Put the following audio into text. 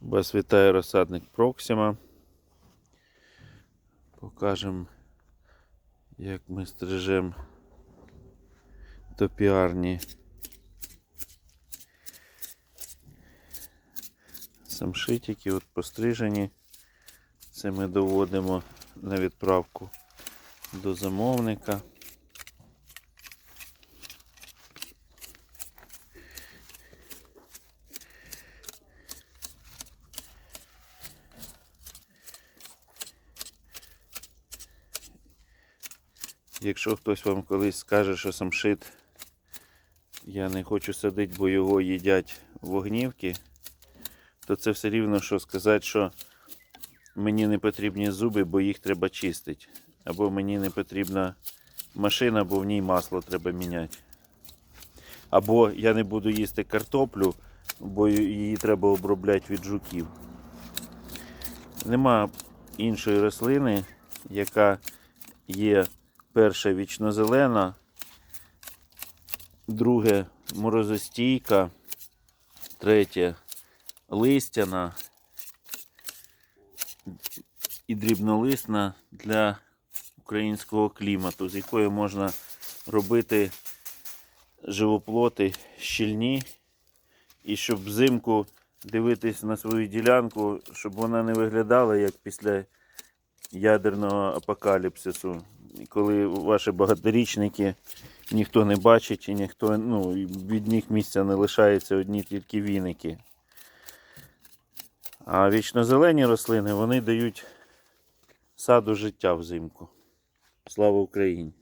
Вас вітає розсадник Проксима. Покажемо, як ми стрижемо топіарні самшитики, от пострижені. Це ми доводимо на відправку до замовника. Якщо хтось вам колись скаже, що самшит я не хочу садити, бо його їдять вогнівки, то це все рівно, що сказати, що мені не потрібні зуби, бо їх треба чистити. Або мені не потрібна машина, бо в ній масло треба міняти. Або я не буду їсти картоплю, бо її треба обробляти від жуків. Нема іншої рослини, яка є перша вічнозелена, друге морозостійка, третє листяна і дрібнолисна для українського клімату, з якої можна робити живоплоти щільні, і щоб взимку дивитись на свою ділянку, щоб вона не виглядала як після ядерного апокаліпсису, коли ваші багаторічники ніхто не бачить і ніхто, ну, від них місця не лишається одні тільки віники. А вічнозелені рослини вони дають саду життя взимку. Слава Україні!